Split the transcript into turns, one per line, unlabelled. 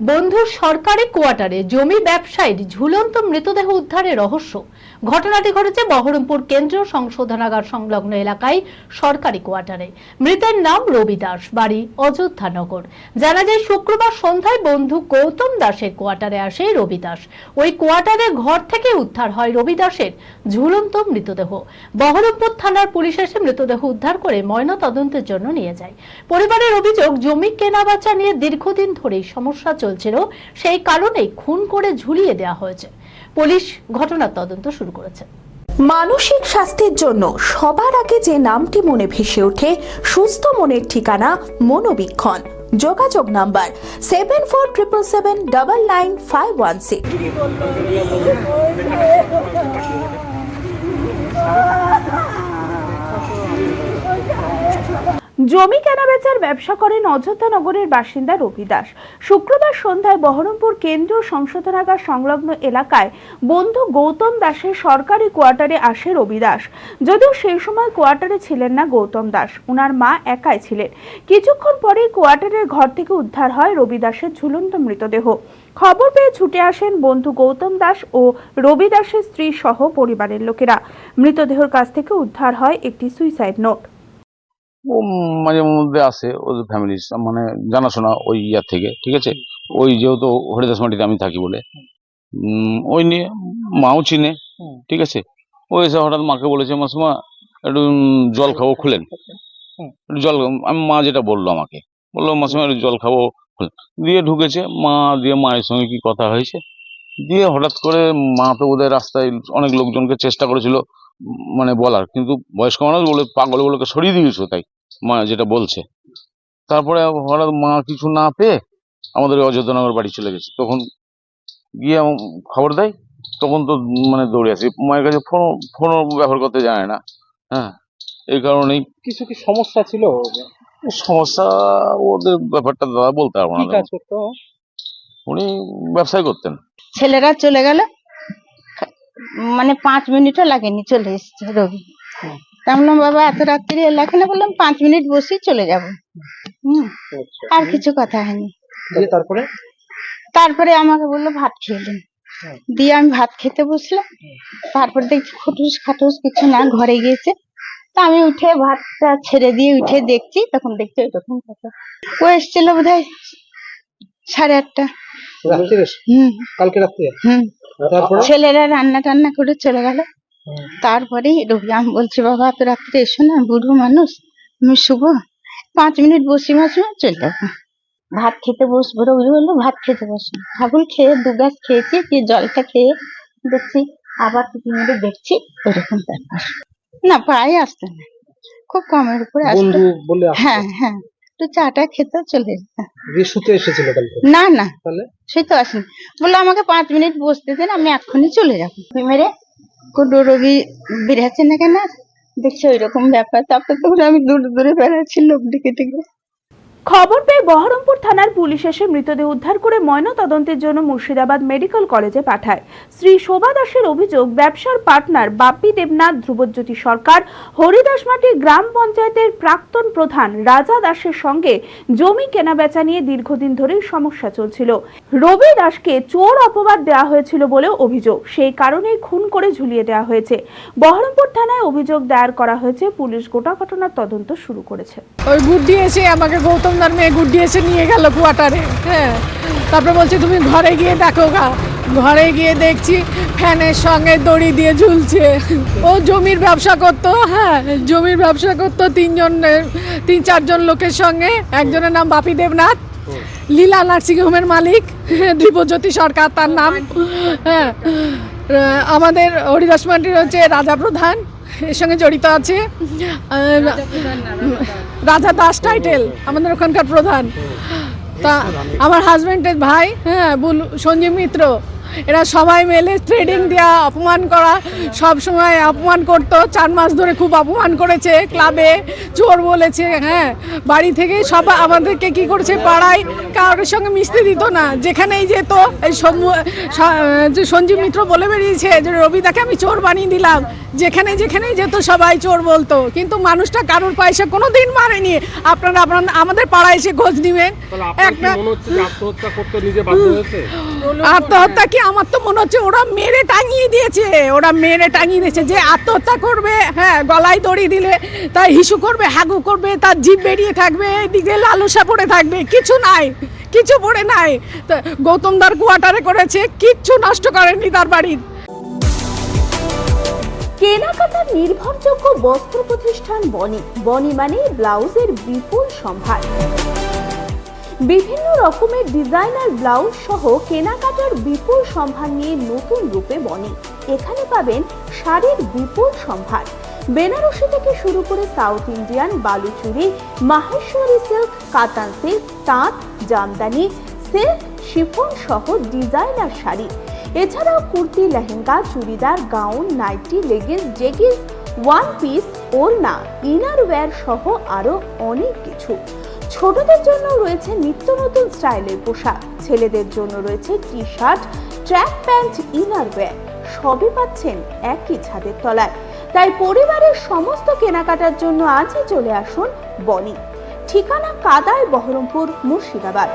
বন্ধুর সরকারি কোয়ার্টারে জমি ব্যবসায়ীর ঝুলন্ত মৃতদেহ উদ্ধারে রহস্য। ঘটনাটি ঘটেছে বহরমপুর কেন্দ্রীয় সংশোধনাগার সংলগ্ন এলাকায় সরকারি কোয়ার্টারে। মৃতের নাম রবি দাস, বাড়ি অযোধ্যানগর। জানা যায়, শুক্রবার সন্ধ্যায় বন্ধু গৌতম দাসের কোয়ার্টারে আসে রবি দাস। ওই কোয়ার্টারে ঘর থেকে উদ্ধার হয় রবি দাসের ঝুলন্ত মৃতদেহ। বহরমপুর থানার পুলিশ এসে মৃতদেহ উদ্ধার করে ময়না তদন্তের জন্য নিয়ে যায়। পরিবারের অভিযোগ, জমি কেনাবেচা নিয়ে দীর্ঘদিন ধরেই সমস্যা চলছিল সেই কারণেই খুন করে ঝুলিয়ে দেওয়া হয়েছে। পুলিশ ঘটনার তদন্ত শুরু করেছে।
মানসিক স্বাস্থ্যের জন্য সবার আগে যে নামটি মনে ভেসে ওঠে সুস্থ মনের ঠিকানা মনোবীক্ষণ। যোগাযোগ number seven four triple seven double nine five one six. জমি কেনাবেচার ব্যবসা করেন অযোধ্যা নগরের বাসিন্দা রবি দাস। শুক্রবার সন্ধ্যায় বহরমপুর কেন্দ্রীয় সংশোধনাগার সংলগ্ন এলাকায় বন্ধু গৌতম দাসের সরকারি কোয়ার্টারে আসে রবি দাস। যদিও সেই সময় কোয়ার্টারে ছিলেন না গৌতম দাস ওনার মা একাই ছিলেন। কিছুক্ষণ পরেই কোয়ার্টারের ঘর থেকে উদ্ধার হয় রবি দাসের ঝুলন্ত মৃতদেহ। খবর পেয়ে ছুটে আসেন বন্ধু গৌতম দাস ও রবি দাসের স্ত্রী সহ পরিবারের লোকেরা। মৃতদেহের কাছ থেকে উদ্ধার হয় একটি সুইসাইড নোট।
ও মাঝে মধ্যে আসে ওদের ফ্যামিলি মানে জানাশোনা ওই ইয়ার থেকে, ঠিক আছে? ওই যেহেতু হরিদাস মাটিতে আমি থাকি বলে। ওই নিয়ে মাও চিনে, ঠিক আছে? ও এসে হঠাৎ মাকে বলেছে, মাসুমা, একটু জল খাব, খুলেন। একটু জল আমি মা যেটা বলল আমাকে, বলল, মাসুমা, একটু জল খাব, খুলেন। দিয়ে ঢুকেছে, মা দিয়ে মায়ের সঙ্গে কি কথা হয়েছে? দিয়ে হঠাৎ করে মা তো ওদের রাস্তায় অনেক লোকজনকে চেষ্টা করেছিল মানে বলার, কিন্তু বয়স্ক মানুষ বলে পাগলগুলোকে সরিয়ে দিয়েছ তাই। মা যেটা বলছে। তারপরে হঠাৎ মা কিছু না পেয়ে আমাদের অযোধ্যানগর বাড়ি চলে গেছে। তখন গিয়ে খবর দেয় তখন তো মানে দৌড়ে আসি। মায়ের কাছে ফোন ফোন ব্যবহার করতে জানে না। হ্যাঁ এই কারণেই
কিছু কি সমস্যা ছিল?
সমস্যা ওদের ব্যাপারটা দাদা বলতে পারব না। উনি ব্যবসায় করতেন।
ছেলেরা চলে গেল। মানে পাঁচ মিনিটও লাগেনি চলে এসছে রবি। তা বললাম বাবা এত রাত্রি এলাকা না বললাম পাঁচ মিনিট বসি চলে যাব। হুম আর কিছু কথা হয়নি।
তারপরে?
তারপরে আমাকে বলল ভাত খেয়ে নিন।
হুম।
দিয়ে আমি ভাত খেতে বসলাম। তারপর দেখছি খুটুস খাটুস কিছু না ঘরে গিয়েছে। তা আমি উঠে ভাতটা ছেড়ে দিয়ে উঠে দেখছি তখন দেখছি এরকম কথা। ও এসেছিল বোধ হয় সাড়ে আটটা। হুম।
কালকে রাত্রে?
হুম। ছেলেরা রান্না টান্না করে চলে গেল। তারপরে রবি আমি বলছি বাবা তো রাত্রে এসো না বুড়ো মানুষ আমি শুভ। পাঁচ মিনিট বসি মাসি চলে যাব ভাত খেতে বসবো রবি বলল ভাত খেতে বসবো হাগুল খেয়ে দু গাছ খেয়েছি দিয়ে জলটা খেয়ে দেখছি আবার কিছু মিনিট দেখছি ওরকম ব্যাপার। না প্রায় আসতো না। খুব কমের উপরে আসতো। হ্যাঁ হ্যাঁ। একটু চাটা খেতে চলে যেত
শুতে এসেছিল
না না। সে তো আসেনি। বলল আমাকে পাঁচ মিনিট বসতে দেন আমি এক্ষুনি চলে যাব। মেরে কোনো রোগী বেরাচ্ছে না কেন? দেখছি ওই রকম ব্যাপার। তারপর তখন আমি দূরে দূরে বেড়াচ্ছি, লোক ডেকে ডেকে
খবর পেয়ে বহরমপুর থানার পুলিশ এসে মৃতদেহ উদ্ধার করে ময়না তদন্তের জন্য মুর্শিদাবাদ মেডিকেল কলেজে পাঠায়। শ্রী শোভা দাসের অভিযোগ, ব্যবসার পার্টনার বাপ্পি দেবনাথ, ধ্রুবজ্যোতি সরকার হরিদাসমাটি গ্রাম পঞ্চায়েতের প্রাক্তন প্রধান রাজা দাসের সঙ্গে জমি কেনাবেচা নিয়ে দীর্ঘদিন ধরেই সমস্যা চলছিল। রবি দাসকে চোর অপবাদ দেওয়া হয়েছিল বলেও অভিযোগ, সেই কারণেই খুন করে ঝুলিয়ে দেওয়া হয়েছে। বহরমপুর থানায় অভিযোগ দায়ের করা হয়েছে, পুলিশ গোটা ঘটনার তদন্ত শুরু করেছে।
ওই গুড্ডি এসে আমাকে গৌতম দার মেয়ে এসে নিয়ে গেল কোয়ার্টারে হ্যাঁ। তারপরে বলছে, তুমি ঘরে গিয়ে দেখো গা, ঘরে গিয়ে দেখছি ফ্যানের সঙ্গে দড়ি দিয়ে ঝুলছে। ও জমির ব্যবসা করতো হ্যাঁ জমির ব্যবসা করতো তিনজন, তিন চারজন লোকের সঙ্গে। একজনের নাম বাপি দেবনাথ, লীলা নার্সিং হোমের মালিক দীপজ্যোতি সরকার তার নাম হ্যাঁ। আমাদের হরিদাস মান্ডির হচ্ছে রাজা প্রধান। এর সঙ্গে জড়িত আছে। রাজা দাস টাইটেল আমাদের ওখানকার প্রধান। তা আমার হাজব্যান্ডের ভাই হ্যাঁ বুলু সঞ্জীব মিত্র। এরা সবাই মিলে ট্রেডিং দেওয়া অপমান করা সব সময় অপমান করতো। চার মাস ধরে খুব অপমান করেছে ক্লাবে চোর বলেছে হ্যাঁ। বাড়ি থেকে সব আমাদেরকে কি করেছে? পাড়ায় কারোর সঙ্গে মিশতে দিত না। যেখানেই যেত এই সঞ্জীব মিত্র বলে বেরিয়েছে যে রবিদাকে আমি চোর বানিয়ে দিলাম। যেখানে যেখানেই যেত সবাই চোর বলতো। কিন্তু মানুষটা কারোর পয়সা কোনো দিন মারেনি। আপনারা আপনার আমাদের পাড়ায় এসে খোঁজ নিবেন। একটা
আত্মহত্যা করতে
কি আমার তো মনে হচ্ছে ওরা মেরে টাঙিয়ে দিয়েছে? ওরা মেরে টাঙিয়ে দিয়েছে যে আত্মহত্যা করবে হ্যাঁ গলায় দড়ি দিলে, তাই হিসু করবে, হাগু করবে, তার জিভ বেরিয়ে থাকবে, এদিকে লালসা পড়ে থাকবে, কিছু নাই, কিছু পড়ে নাই। গৌতমদার কোয়ার্টারে করেছে, কিচ্ছু নষ্ট করেনি তার বাড়ির
কেনাকাটার নির্ভরযোগ্য বস্ত্র প্রতিষ্ঠান বনি বনি মানে ব্লাউজের বিপুল সম্ভার। বিভিন্ন রকমের ডিজাইনার ব্লাউজ সহ কেনাকাটার বিপুল সম্ভার নিয়ে নতুন রূপে বনে। এখানে পাবেন শাড়ির বিপুল সম্ভার। বেনারসি থেকে শুরু করে south Indian, Baluchari, Maheshwari silk, Katan silk, তাঁত, জামদানি, সিল্ক, শিফন সহ ডিজাইনার শাড়ি। এছাড়াও kurti, lehenga, churidar, gown, nightie leggings jeggings one piece, ওড়না ইনার ওয়্যার সহ আরও অনেক কিছু। ছোটদের জন্য রয়েছে নিত্য নতুন স্টাইলের পোশাক। ছেলেদের জন্য রয়েছে T shirt track pant, inner wear. সবই পাচ্ছেন একই ছাদের তলায়। তাই পরিবারের সমস্ত কেনাকাটার জন্য আজই চলে আসুন বনি। ঠিকানা কাদায় বহরমপুর মুর্শিদাবাদ।